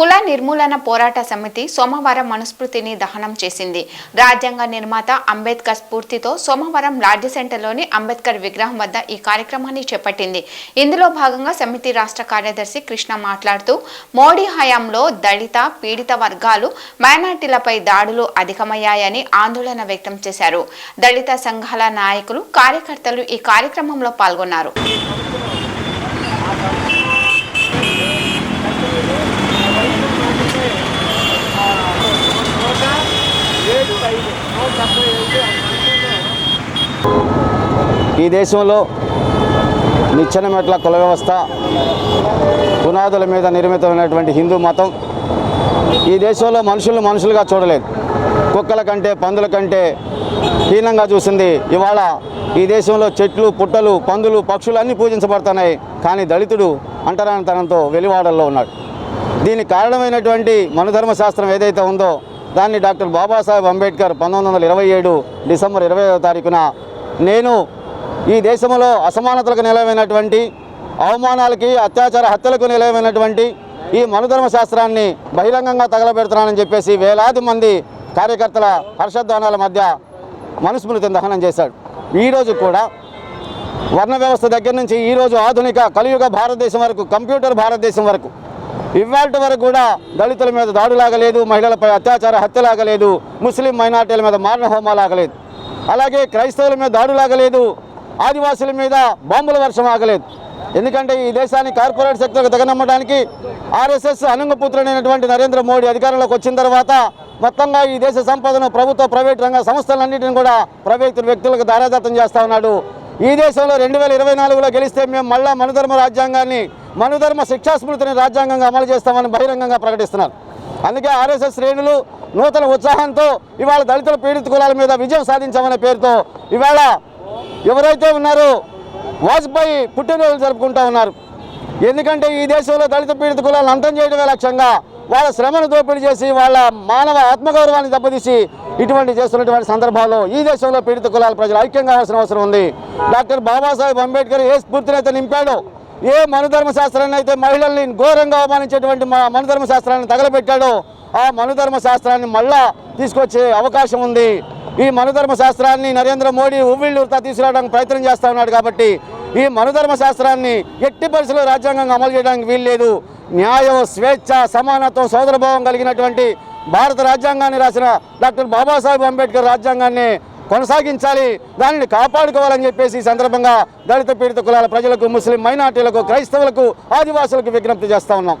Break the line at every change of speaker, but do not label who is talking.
కుల నిర్మూలన పోరాట సమితి సోమవారం మనుస్మృతిని దహనం చేసింది. రాజ్యాంగ నిర్మాత అంబేద్కర్ స్ఫూర్తితో సోమవారం రాజ్య సెంటర్లోని అంబేద్కర్ విగ్రహం వద్ద ఈ కార్యక్రమాన్ని చేపట్టింది. ఇందులో భాగంగా సమితి రాష్ట్ర కార్యదర్శి కృష్ణ మాట్లాడుతూ మోడీ హయాంలో దళిత పీడిత వర్గాలు మైనార్టీలపై దాడులు అధికమయ్యాయని ఆందోళన వ్యక్తం చేశారు. దళిత సంఘాల నాయకులు కార్యకర్తలు ఈ కార్యక్రమంలో పాల్గొన్నారు.
ఈ దేశంలో నిచ్చెన మెట్ల కుల వ్యవస్థ పునాదుల మీద నిర్మితమైనటువంటి హిందూ మతం ఈ దేశంలో మనుషులు మనుషులుగా చూడలేదు. కుక్కల కంటే పందుల కంటే హీనంగా చూసింది. ఇవాళ ఈ దేశంలో చెట్లు పుట్టలు పందులు పక్షులు అన్నీ పూజించబడుతున్నాయి. కానీ దళితుడు అంటరానితనంతో వెలివాడల్లో ఉన్నాడు. దీనికి కారణమైనటువంటి మనుధర్మ శాస్త్రం ఏదైతే ఉందో దాన్ని డాక్టర్ బాబాసాహెబ్ అంబేద్కర్ పంతొమ్మిది వందల ఇరవై ఏడు డిసెంబర్ ఇరవై తారీఖున నేను ఈ దేశంలో అసమానతలకు నిలవైనటువంటి అవమానాలకి అత్యాచార హత్యలకు నిలవైనటువంటి ఈ మనుధర్మ శాస్త్రాన్ని బహిరంగంగా తగలబెడుతున్నానని చెప్పేసి వేలాది మంది కార్యకర్తల హర్షధ్వానాల మధ్య మనుస్మృతిని దహనం చేశాడు. ఈరోజు కూడా వర్ణ వ్యవస్థ దగ్గర నుంచి ఈరోజు ఆధునిక కలియుగ భారతదేశం వరకు కంప్యూటర్ భారతదేశం వరకు ఇవాళ వరకు కూడా దళితుల మీద దాడులాగలేదు మహిళలపై అత్యాచార హత్యలాగలేదు ముస్లిం మైనార్టీల మీద మారణ హోమాలాగలేదు అలాగే క్రైస్తవుల మీద దాడులాగలేదు ఆదివాసుల మీద బాంబుల వర్షం ఆగలేదు. ఎందుకంటే ఈ దేశాన్ని కార్పొరేట్ శక్తులకు తగనమ్మడానికి ఆర్ఎస్ఎస్ అనంగపుత్రుడైనటువంటి నరేంద్ర మోడీ అధికారంలోకి వచ్చిన తర్వాత మొత్తంగా ఈ దేశ సంపదను ప్రభుత్వ ప్రైవేట్ రంగ సంస్థలన్నింటిని కూడా ప్రైవేటు వ్యక్తులకు దారాదత్తం చేస్తా ఉన్నాడు. ఈ దేశంలో రెండు వేల ఇరవై నాలుగులో గెలిస్తే మేము మళ్ళా మనుధర్మ రాజ్యాంగాన్ని మనుధర్మ శిక్షాస్మృతిని రాజ్యాంగంగా అమలు చేస్తామని బహిరంగంగా ప్రకటిస్తున్నారు. అందుకే ఆర్ఎస్ఎస్ శ్రేణులు నూతన ఉత్సాహంతో ఇవాళ దళితుల పీడిత కులాల మీద విజయం సాధించామనే పేరుతో ఇవాళ ఎవరైతే ఉన్నారో వాజ్పేయి పుట్టినరోజు జరుపుకుంటా ఉన్నారు. ఎందుకంటే ఈ దేశంలో దళిత పీడిత కులాలను అంతం చేయడమే లక్ష్యంగా వాళ్ళ శ్రమను దోపిడీ చేసి వాళ్ళ మానవ ఆత్మగౌరవాన్ని దెబ్బతీసి ఇటువంటి చేస్తున్నటువంటి సందర్భాల్లో ఈ దేశంలో పీడిత కులాల ప్రజలు ఐక్యం కావాల్సిన అవసరం ఉంది. డాక్టర్ బాబాసాహెబ్ అంబేద్కర్ ఏ స్ఫూర్తినైతే నింపాడో ఏ మనుధర్మశాస్త్రాన్ని అయితే మహిళల్ని ఘోరంగా అవమానించేటువంటి మా మనుధర్మ శాస్త్రాన్ని తగలబెట్టాడో ఆ మనుధర్మ శాస్త్రాన్ని మళ్ళా తీసుకొచ్చే అవకాశం ఉంది. ఈ మనుధర్మ శాస్త్రాన్ని నరేంద్ర మోడీ ఉవ్విళ్ళూరుతా తీసుకురావడానికి ప్రయత్నం చేస్తూ ఉన్నాడు కాబట్టి ఈ మనుధర్మ శాస్త్రాన్ని ఎట్టి పరిస్థితుల్లో రాజ్యాంగంగా అమలు చేయడానికి వీల్లేదు. న్యాయం స్వేచ్ఛ సమానత్వం సోదరభావం కలిగినటువంటి భారత రాజ్యాంగాన్ని రాసిన డాక్టర్ బాబాసాహెబ్ అంబేద్కర్ రాజ్యాంగాన్ని కొనసాగించాలి. దానిని కాపాడుకోవాలని చెప్పేసి ఈ సందర్భంగా దళిత పీడిత కులాల ప్రజలకు ముస్లిం మైనార్టీలకు క్రైస్తవులకు ఆదివాసులకు విజ్ఞప్తి చేస్తా ఉన్నాం.